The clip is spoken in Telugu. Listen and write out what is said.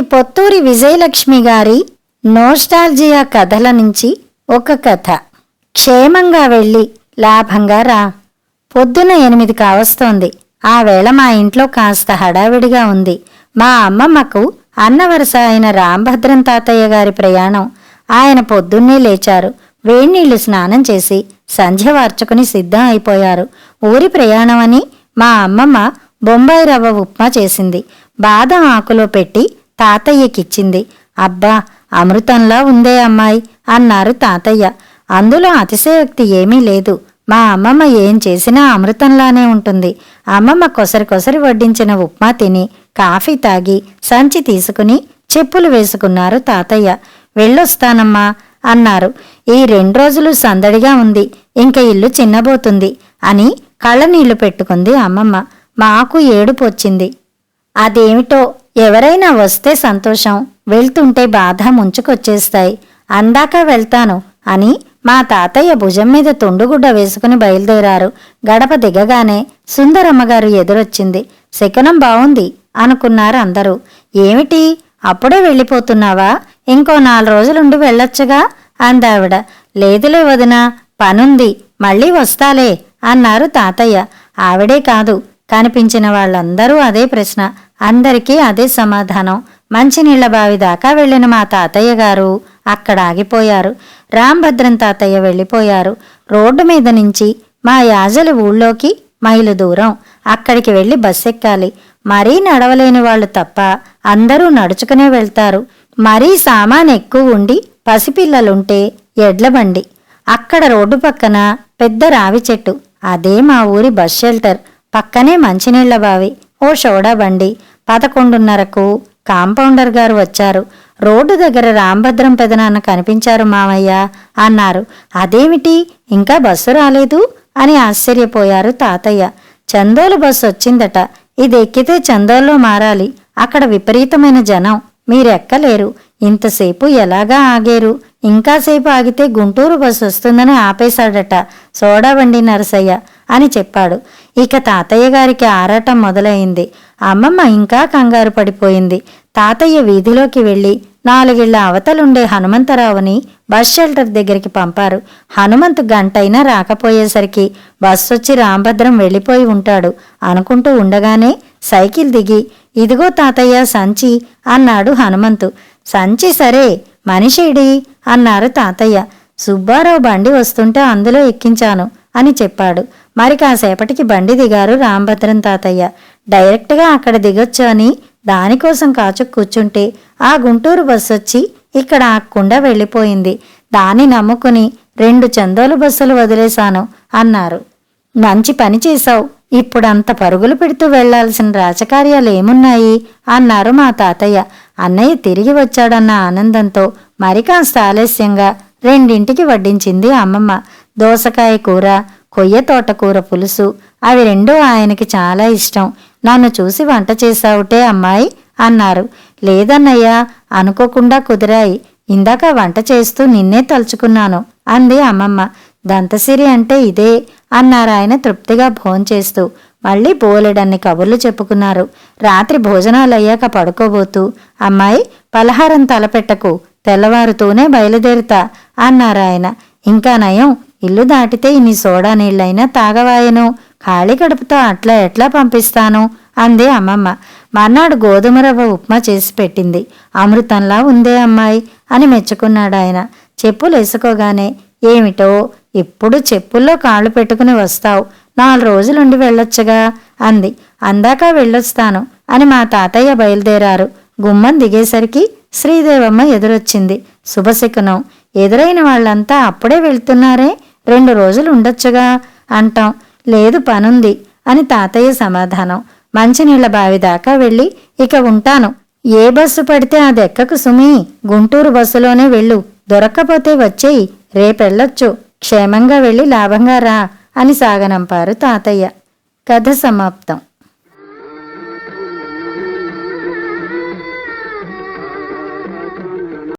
శ్రీమతి పొత్తూరి విజయలక్ష్మి గారి నోస్టాల్జియా కథల నుంచి ఒక కథ. క్షేమంగా వెళ్ళి లాభంగా రా. పొద్దున ఎనిమిది కావస్తోంది. ఆ వేళ మా ఇంట్లో కాస్త హడావిడిగా ఉంది. మా అమ్మమ్మకు అన్నవరస అయిన రాంభద్రం తాతయ్య గారి ప్రయాణం. ఆయన పొద్దున్నే లేచారు. వేణీళ్ళు స్నానం చేసి సంధ్య వార్చుకుని సిద్ధం అయిపోయారు. ఊరి ప్రయాణం అని మా అమ్మమ్మ బొంబాయి రవ్వ ఉప్మా చేసింది. బాదం ఆకులో పెట్టి తాతయ్యకిచ్చింది. అబ్బా అమృతంలా ఉందే అమ్మాయి అన్నారు తాతయ్య. అందులో అతిశయోక్తి ఏమీ లేదు. మా అమ్మమ్మ ఏం చేసినా అమృతంలానే ఉంటుంది. అమ్మమ్మ కొసరి కొసరి వడ్డించిన ఉప్మా తిని కాఫీ తాగి సంచి తీసుకుని చెప్పులు వేసుకున్నారు తాతయ్య. వెళ్ళొస్తానమ్మా అన్నారు. ఈ రెండు రోజులు సందడిగా ఉంది. ఇంక ఇల్లు చిన్నబోతుంది అని కళ్ళనీళ్ళు పెట్టుకుంది అమ్మమ్మ. మాకు ఏడుపు వచ్చింది అదేమిటో ఎవరైనా వస్తే సంతోషం వెళ్తుంటే బాధ ముంచుకొచ్చేస్తాయి. అందాక వెళ్తాను అని మా తాతయ్య భుజం మీద తొండుగుడ్డ వేసుకుని బయలుదేరారు. గడప దిగగానే సుందరమ్మగారు ఎదురొచ్చింది. శకునం బావుంది అనుకున్నారు అందరూ. ఏమిటి అప్పుడే వెళ్ళిపోతున్నావా? ఇంకో నాలుగు రోజులుండి వెళ్ళొచ్చుగా అందావిడ. లేదులే వదినా పనుంది మళ్ళీ వస్తాలే అన్నారు తాతయ్య. ఆవిడే కాదు కనిపించిన వాళ్ళందరూ అదే ప్రశ్న. అందరికీ అదే సమాధానం. మంచినీళ్ళ బావి దాకా వెళ్ళిన మా తాతయ్య గారు అక్కడ ఆగిపోయారు. రాంభద్రం తాతయ్య వెళ్ళిపోయారు. రోడ్డు మీద నుంచి మా యాజలి ఊళ్ళోకి మైలు దూరం. అక్కడికి వెళ్ళి బస్ ఎక్కాలి. మరీ నడవలేని వాళ్ళు తప్ప అందరూ నడుచుకునే వెళ్తారు. మరీ సామాన్ ఎక్కువ ఉండి పసిపిల్లలుంటే ఎడ్ల బండి. అక్కడ రోడ్డు పక్కన పెద్ద రావి చెట్టు. అదే మా ఊరి బస్ షెల్టర్. పక్కనే మంచినీళ్ళ బావి. ఓ షోడా బండి. పదకొండున్నరకు కాంపౌండర్ గారు వచ్చారు. రోడ్డు దగ్గర రాంభద్రం పెదనాన్న కనిపించారు మామయ్య అన్నారు. అదేమిటి? ఇంకా బస్సు రాలేదు? అని ఆశ్చర్యపోయారు తాతయ్య. చందోలు బస్సు వచ్చిందట. ఇది ఎక్కితే చందోల్లో మారాలి. అక్కడ విపరీతమైన జనం. మీరెక్కలేరు. ఇంతసేపు ఎలాగా ఆగేరు? ఇంకాసేపు ఆగితే గుంటూరు బస్సు వస్తుందని ఆపేశాడట. సోడా బండి నరసయ్య. అని చెప్పాడు. ఇక తాతయ్య గారికి ఆరాటం మొదలైంది. అమ్మమ్మ ఇంకా కంగారు పడిపోయింది. తాతయ్య వీధిలోకి వెళ్ళి నాలుగిళ్ళ అవతలుండే హనుమంతరావుని బస్ షెల్టర్ దగ్గరికి పంపారు. హనుమంతు గంటైనా రాకపోయేసరికి బస్ వచ్చి రాంభద్రం వెళ్ళిపోయి ఉంటాడు. అనుకుంటూ ఉండగానే సైకిల్ దిగి ఇదిగో తాతయ్య సంచి అన్నాడు హనుమంతు. సంచి సరే మనిషిడి అన్నారు తాతయ్య. సుబ్బారావు బండి వస్తుంటే అందులో ఎక్కించాను. అని చెప్పాడు. మరి కాసేపటికి బండి దిగారు రాంభద్రం తాతయ్య. డైరెక్ట్గా అక్కడ దిగొచ్చు అని దానికోసం కాచు కూర్చుంటే ఆ గుంటూరు బస్సు వచ్చి ఇక్కడ ఆక్కుండా వెళ్ళిపోయింది. దాన్ని నమ్ముకుని రెండు చందోలు బస్సులు వదిలేశాను అన్నారు. మంచి పని చేశావు. ఇప్పుడంత పరుగులు పెడుతూ వెళ్ళాల్సిన రాజకార్యాలు ఏమున్నాయి? అన్నారు మా తాతయ్య. అన్నయ్య తిరిగి వచ్చాడన్న ఆనందంతో మరి కాస్త ఆలస్యంగా రెండింటికి వడ్డించింది అమ్మమ్మ. దోసకాయ కూర కొయ్య తోటకూర పులుసు అవి రెండూ ఆయనకి చాలా ఇష్టం. నన్ను చూసి వంట చేశావుటే అమ్మాయి అన్నారు. లేదన్నయ్యా అనుకోకుండా కుదిరాయి. ఇందాక వంట చేస్తూ నిన్నే తలుచుకున్నాను అంది అమ్మమ్మ. దంతసిరి అంటే ఇదే అన్నారు ఆయన తృప్తిగా భోంచేస్తూ మళ్ళీ బోలెడన్ని కబుర్లు చెప్పుకున్నారు. రాత్రి భోజనాలు అయ్యాక పడుకోబోతూ అమ్మాయి పలహారం తలపెట్టకు తెల్లవారుతూనే బయలుదేరుతా అన్నారాయన ఇంకా నయం ఇల్లు దాటితే ఇన్ని సోడా నీళ్ళైనా తాగవాయను. ఖాళీ కడుపుతో అట్లా ఎట్లా పంపిస్తాను? అంది అమ్మమ్మ. మర్నాడు గోధుమ రవ్వ ఉప్మా చేసి పెట్టింది. అమృతంలా ఉందే అమ్మాయి అని మెచ్చుకున్నాడు ఆయన. చెప్పులు వేసుకోగానే ఏమిటో? ఇప్పుడు చెప్పుల్లో కాళ్ళు పెట్టుకుని వస్తావు? నాలుగు రోజులుండి వెళ్ళొచ్చుగా? అంది. అందాక వెళ్ళొస్తాను అని మా తాతయ్య బయలుదేరారు. గుమ్మం దిగేసరికి శ్రీదేవమ్మ ఎదురొచ్చింది. శుభశకునం. ఎదురైన వాళ్ళంతా అప్పుడే వెళ్తున్నారే? రెండు రోజులు ఉండొచ్చుగా అంటాం. లేదు పనుంది అని తాతయ్య సమాధానం. మంచినీళ్ళ బావి దాకా వెళ్ళి ఇక ఉంటాను. ఏ బస్సు పడితే అది ఎక్కకు సుమి? గుంటూరు బస్సులోనే వెళ్ళు. దొరక్కపోతే వచ్చేయి. రేపెళ్ళొచ్చు. క్షేమంగా వెళ్ళి లాభంగా రా అని సాగనంపారు తాతయ్య. కథ సమాప్తం.